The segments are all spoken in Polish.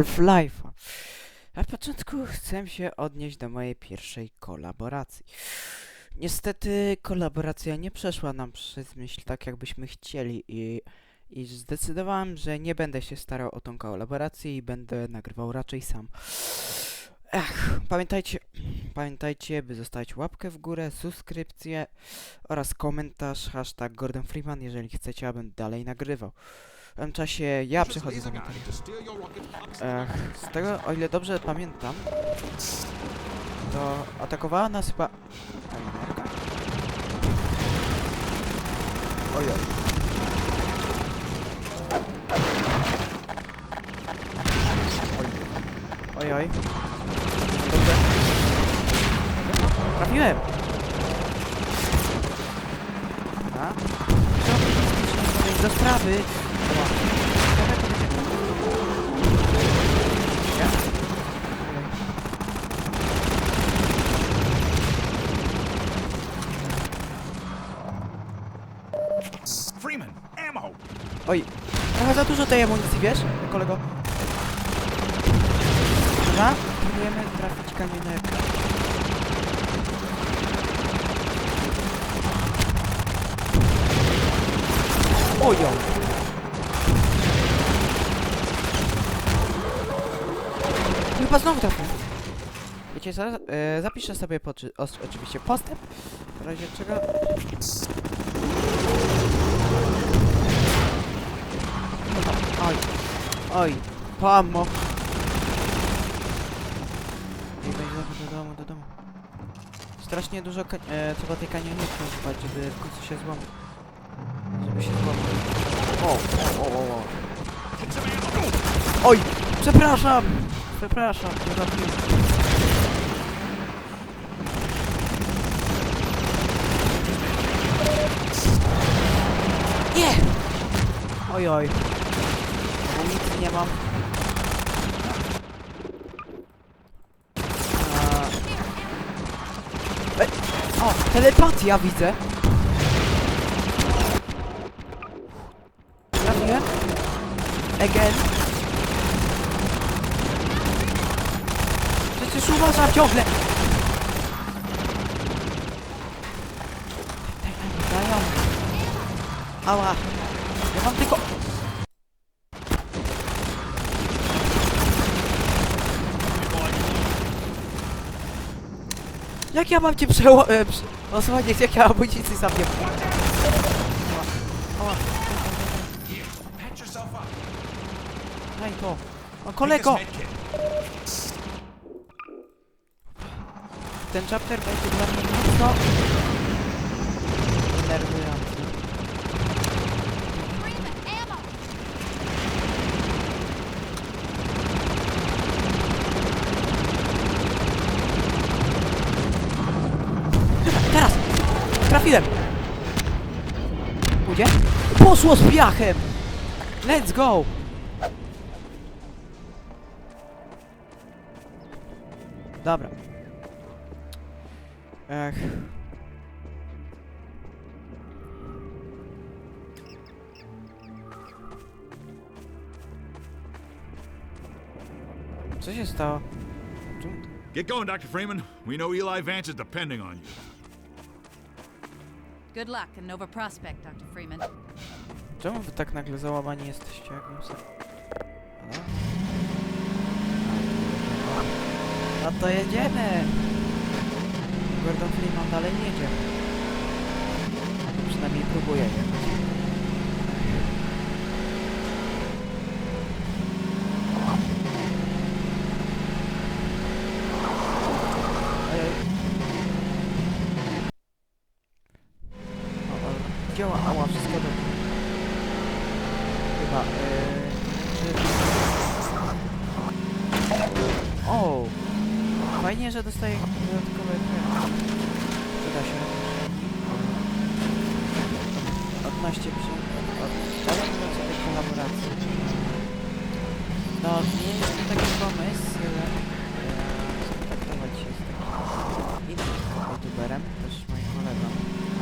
Half-Life'a. Na początku chcę się odnieść do mojej pierwszej kolaboracji. Niestety kolaboracja nie przeszła nam przez myśl tak, jakbyśmy chcieli i, i zdecydowałem, że nie będę się starał o tą kolaborację i będę nagrywał raczej sam. Pamiętajcie, pamiętajcie, by zostawić łapkę w górę, subskrypcję oraz komentarz hashtag Gordon Freeman, jeżeli chcecie, abym dalej nagrywał. W tym czasie ja przechodzę za. Ech, z tego, o ile dobrze pamiętam, to atakowała nas chyba... Ojoj. Oj. Ojoj. Dobrze. Trafiłem! A? Do sprawy! Freeman, ammo! Oj, trochę za dużo tej amunicji, wiesz, kolego? Dobra, próbujemy trafić kamionerkę. Ojo! Chyba znowu trafię. Wiecie co, e, zapiszę sobie po, os, oczywiście postęp, w razie czego... Oj, oj, pamo. Biegaj znowu do domu, do domu. Strasznie dużo e, trzeba tej kanionówki używać, żeby w końcu się złamał. Żeby się złamał. O, o, o, o, o. Oj, przepraszam! Przepraszam, nie trafiłem. Nie! Oj, oj. Amunicji nie mam. Ej, o, telepatia widzę. Trafiłem? Again? Przecież uważam ciągle! Dają. Ała. Ja mam tylko... Jak ja mam cię przeło... E, prze... Osłaniać, jak ja mam. Ała. Ała. Here, patch yourself up. Daj to. O, kolego! Ten chapter będzie dla mnie mocno... denerwujący. Teraz! Trafiłem! Pójdzie? Poszło z piachem! Let's go! Czemu... Get going, Dr. Freeman. We know Eli Vance is depending on you. Good luck in Nova Prospect, Dr. Freeman. Czemu wy tak nagle załamani jesteście, jak bym? No to jedziemy! Gordon Freeman dalej jedzie. Albo przynajmniej próbuje jechać. Ojej. O, o, działa, ała, wszystko dobrze. Chyba, yy, czy... O! Fajnie, że dostaję dodatkowe. Przyda się. Odnoście przy... Odnośnie sobie kolaboracji. No, nie jest to taki pomysł, ale... skontaktować się z takim innym youtuberem, też moim kolegą,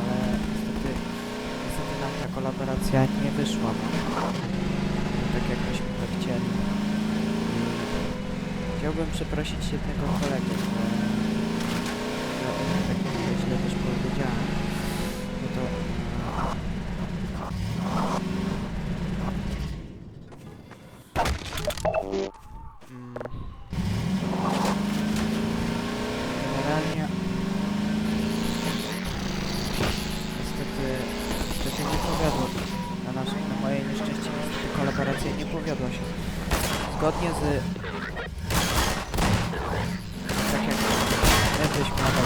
ale niestety, niestety nam ta kolaboracja nie wyszła. Tak jak myśmy to chcieli. Chciałbym przeprosić jednego kolegę, kolaboracja nie powiodła się. Zgodnie z... Tak jak byśmy nadal.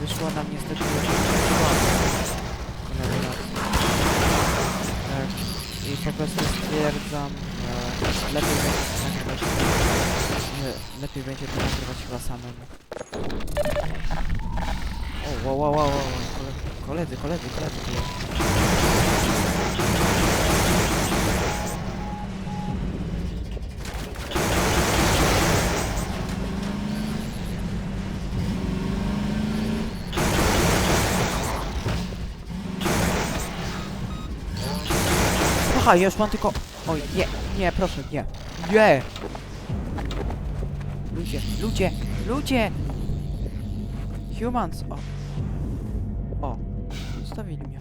Wyszło nam niestety. Tak. I po prostu stwierdzam, że lepiej będzie nagrywać, że lepiej będzie to nagrywać chyba samemu. O, wow, wow, wow, wow. Koledzy, koledzy, koledzy. Aha, ja już mam tylko... Oj, nie, nie, proszę, nie. Nie! Ludzie, ludzie, ludzie! Humans. O, zostawili mnie.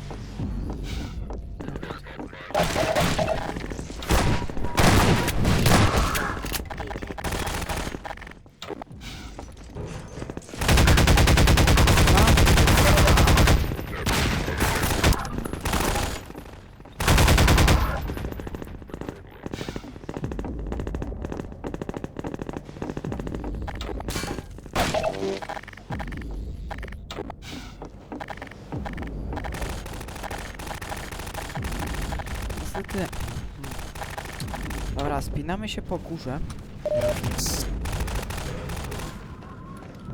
Niestety. Dobra, spinamy się po górze.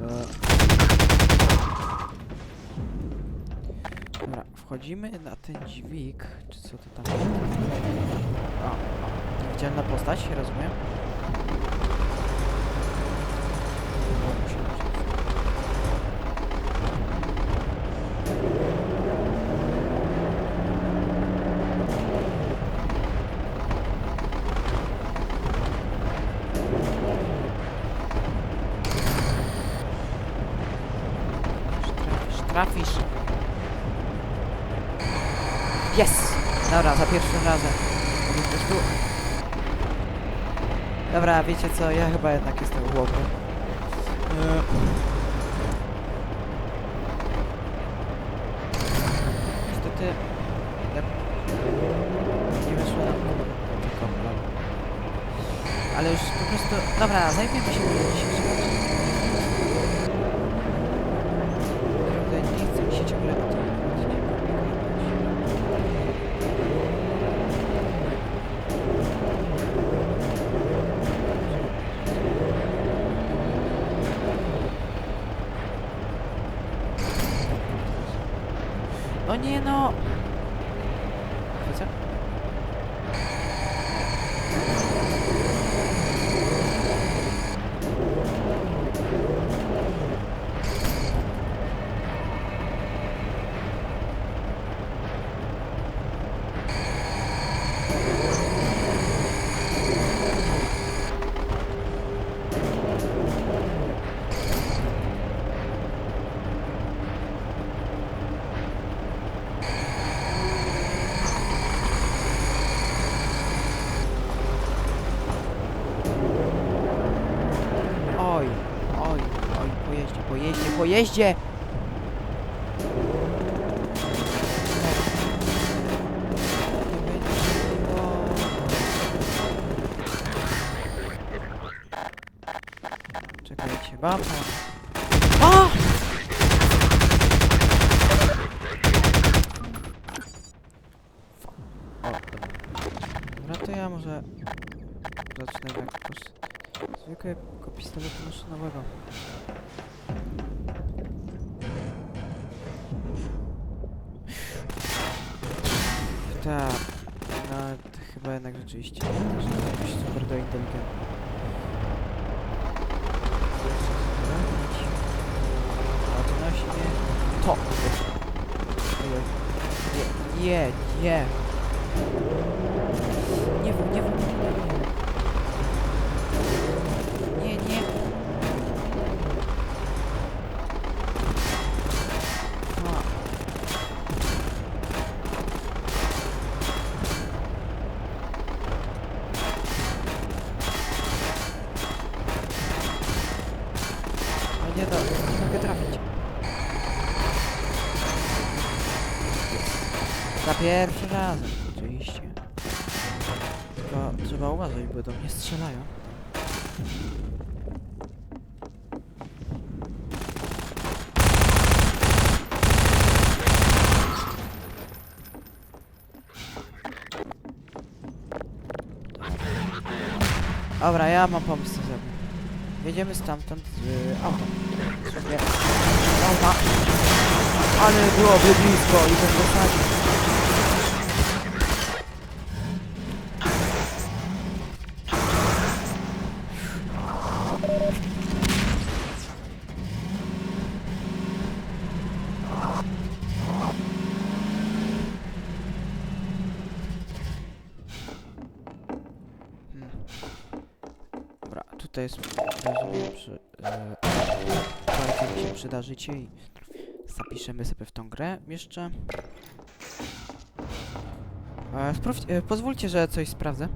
E. Dobra, wchodzimy na ten dźwig, czy co to tam a, niewidzialna postać, rozumiem? O, muszę być. Trafisz. Yes! Dobra, za pierwszym razem. Dobra, wiecie co, ja chyba jednak jestem głodny. Eee. Niestety... Nie wyszło tylko plan. Ale już po prostu... Dobra, zajmiemy się dzisiejszym odcinkiem. Naprawdę nie chce mi się ciągle o tym odcinku opowiadać. No nie no! Wiecie? Oj, oj, oj, pojeździe, pojeździe. Czekajcie, mam. O! Dobra. To ja może zacznę jakoś zwykłego pistoletu maszynowego. Tak, no to chyba jednak rzeczywiście nie że to jakoś super do inteligentny. Odnośnie to. Nie, nie, nie. Pierwszy raz, oczywiście. Trzeba, trzeba uważać, bo do mnie strzelają. Dobra, ja mam pomysł co. Jedziemy stamtąd z y, autem. Ale byłoby blisko i ten zasadzie. Przy... E, mi się przyda życie i zapiszemy sobie w tą grę jeszcze. E, e, pozwólcie, że coś sprawdzę.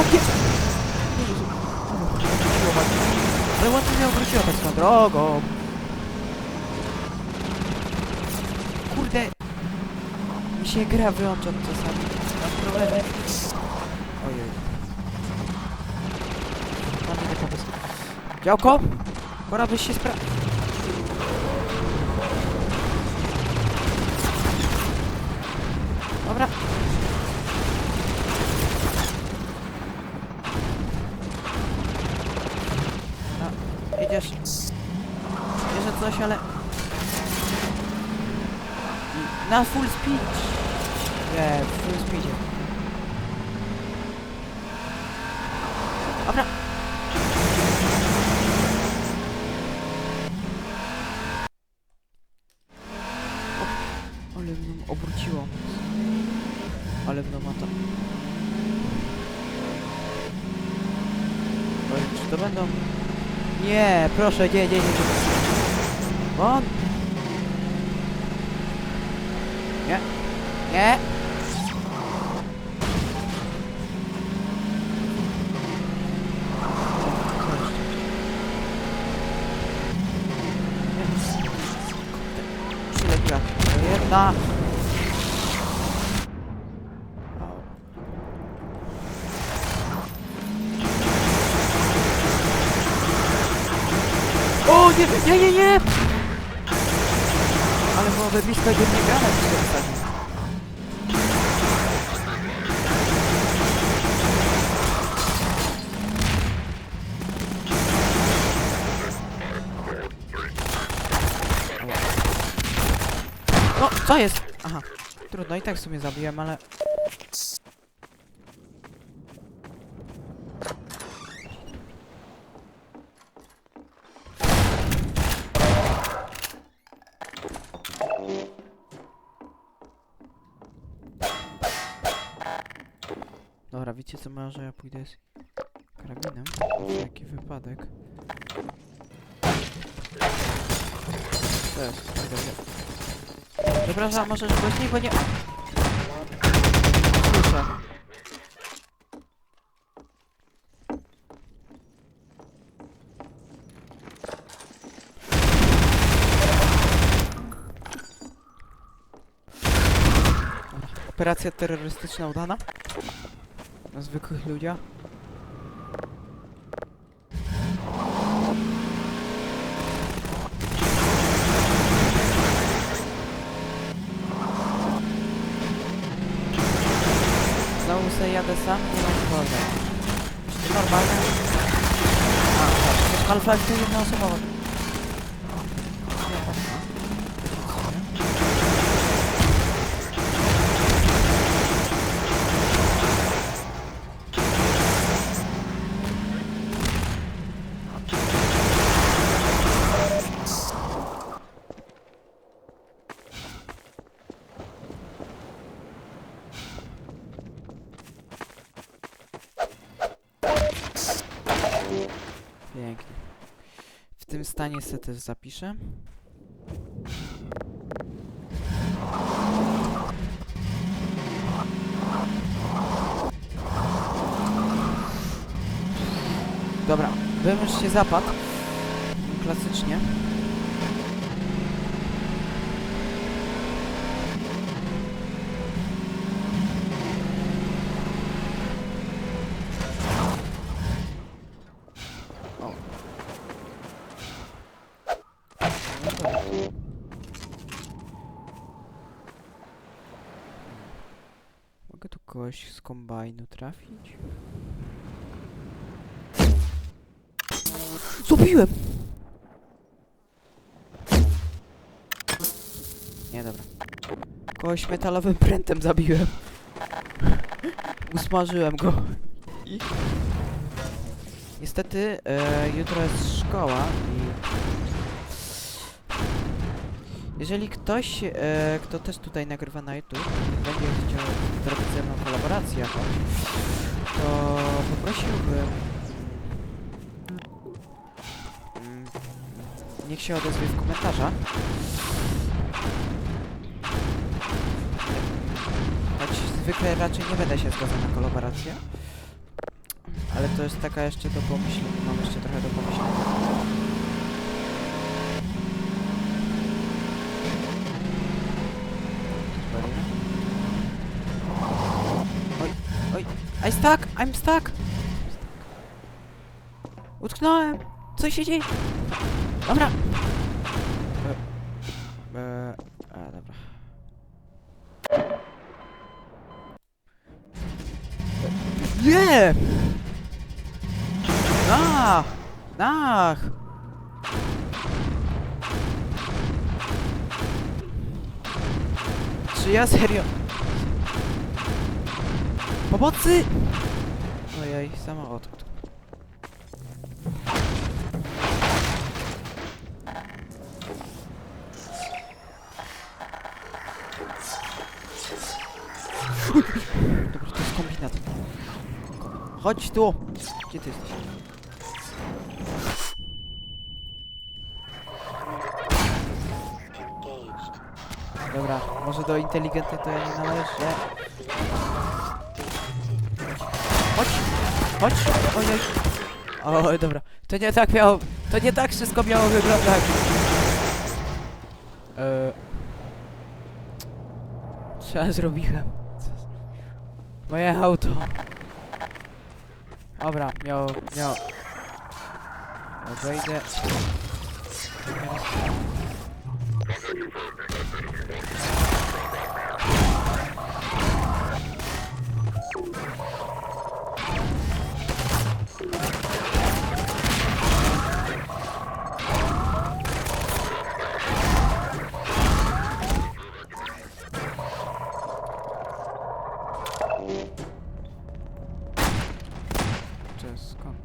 Mnie! Jezu. Ale ładnie mnie obróciło tak swoją drogą. Kurde! Mi się gra wyłącza czasami. Mam problemy. Ojej. Mam pomysł. Działko! Pora byś się spra... Na full speed. Nie, w full speedzie. Dobra. O, ale mną obróciło. Ale mną ma to. Oj, czy to będą... Nie, proszę, nie, nie, nie, nie. Won! Nie, nie. Przylepiła. Jedna. O nie, nie, nie, nie! Ale gdyby nie granat co jest? Aha. Trudno, i tak w sumie zabiłem, ale... Dobra, wiecie co może ja pójdę z karabinem? Wszelki wypadek. To jest, tak dobrze. Przepraszam, możesz głośniej, bo nie... Słyszę. Operacja terrorystyczna udana. Na zwykłych ludziach. Znowu sobie jadę sam, nie mam zgody. Czy to Se też zapiszę. Dobra, już się zapadł. Klasycznie. O. No dobra. Mogę tu kogoś z kombajnu trafić? Zrobiłem! Nie, dobra. Kogoś metalowym prętem zabiłem. Usmażyłem go. I... Niestety, e, jutro jest szkoła i... Jeżeli ktoś, e, kto też tutaj nagrywa na YouTube, będzie chciał zrobić ze mną kolaborację jakąś, to poprosiłbym... mm, Niech się odezwie w komentarzach. Choć zwykle raczej nie będę się zgadzał na kolaborację. Ale to jest taka jeszcze do pomyślenia. Mam jeszcze trochę do pomyślenia. Oj, oj, I stuck! I'm stuck! Utknąłem! Co się dzieje? Dobra! E, e, a, dobra. Nie! Ach! Ach! Czy ja serio? Pomocy! Ojej, samochód. Dobra, to jest kombinat. Chodź tu! Gdzie ty jesteś? Dobra, może do inteligentnej to ja nie należę. Chodź! Chodź! Ojej! O, dobra. To nie tak miało... To nie tak wszystko miało wyglądać. Eee... Co ja zrobiłem? Co Moje auto. Dobra, miało... miało... Obejdę... Cześć, skąd?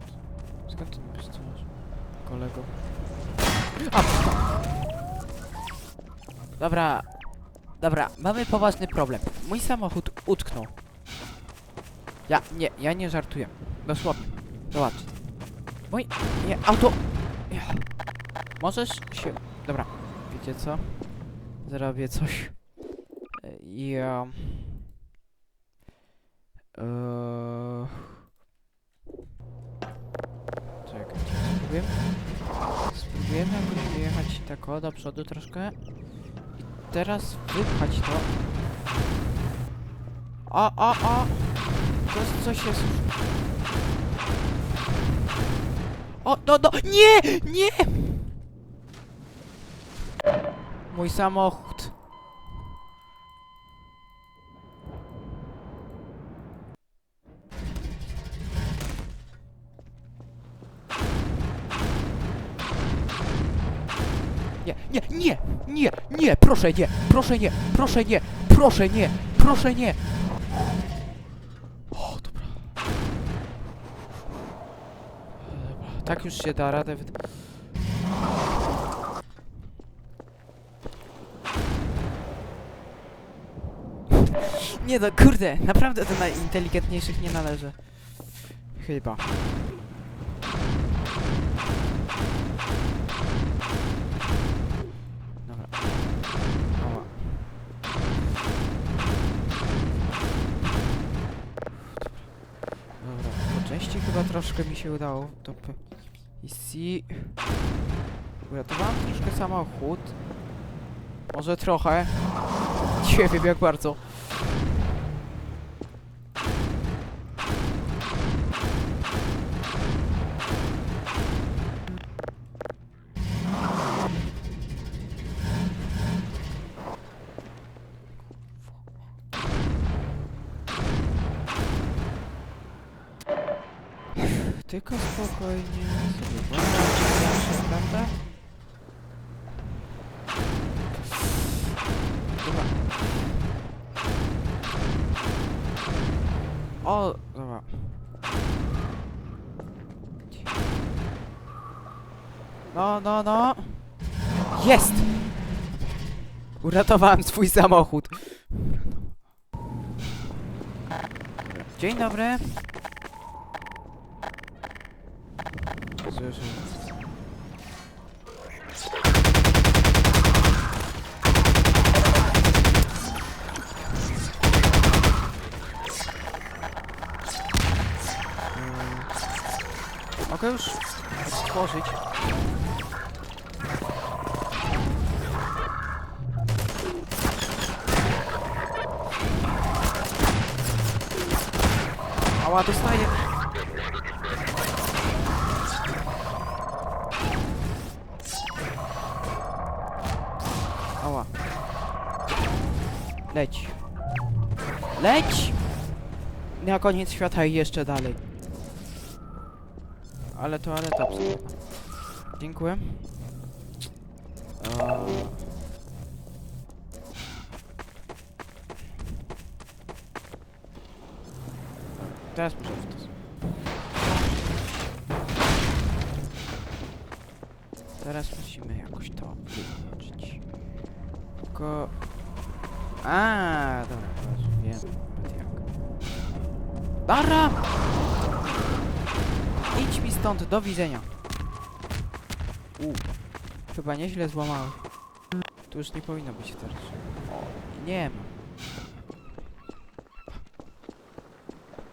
Skąd ty mi strzelasz? Kolego. A! Dobra. Dobra, mamy poważny problem. Mój samochód utknął. Ja, nie, ja nie żartuję. Dosłownie. Zobacz. Mój, nie, auto... Możesz się... Dobra, wiecie co? Zrobię coś. Ja... Eee... Czekaj, spróbujemy... Spróbujemy jakoś wyjechać tak o do przodu troszkę. I teraz wypchać to. O, o, o! To jest coś jest... O, no, no! Nie! Nie! Mój samochód. Proszę nie, proszę nie, proszę nie, proszę nie, proszę nie. O, dobra. Dobra, tak już się da radę. wyd- Nie no, kurde, naprawdę do najinteligentniejszych nie należy. Chyba. Dobra. Oła. Dobra, po części chyba troszkę mi się udało. To si... Uratowałem troszkę samochód. Może trochę. Nie wiem jak bardzo. Tylko spokojnie sobie zawsze, prawda? Dobra. O, dobra. No, no, no. Jest! Uratowałem swój samochód. Dzień dobry. Słyszę. Mm. Mogę już otworzyć. Ała, dostaję. Leć. Leć! Na koniec świata i jeszcze dalej. Ale toaleta absolutna. Dziękuję. Eee. Teraz muszę to. Teraz musimy jakoś to wyłączyć. Tylko... A, dobra, teraz wiem nawet jak. Dara! Idź mi stąd, do widzenia. U, chyba nieźle złamałem. Tu już nie powinno być teraz. O, nie ma.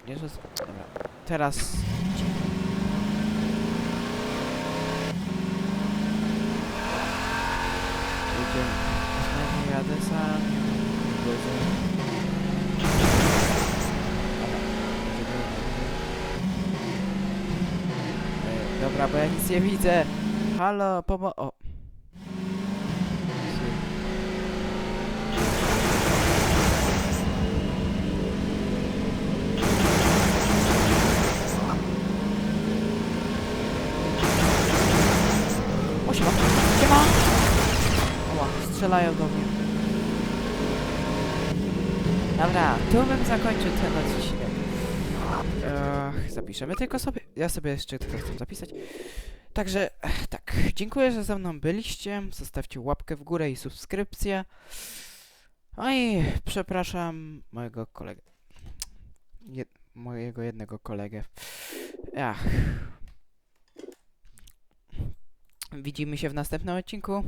Nie, że... Dobra, teraz... Jedziemy. Jadę sam. Dobra, bo ja nic nie widzę. Halo, pomo... O. O, siema. Siema! Oła, strzelają do mnie. Dobra, tu bym zakończył ten odcinek. Eee, zapiszemy tylko sobie. Ja sobie jeszcze tylko chcę zapisać. Także, tak, dziękuję, że ze mną byliście. Zostawcie łapkę w górę i subskrypcję. No i przepraszam mojego kolegę. Mojego jednego kolegę. Ach. Widzimy się w następnym odcinku.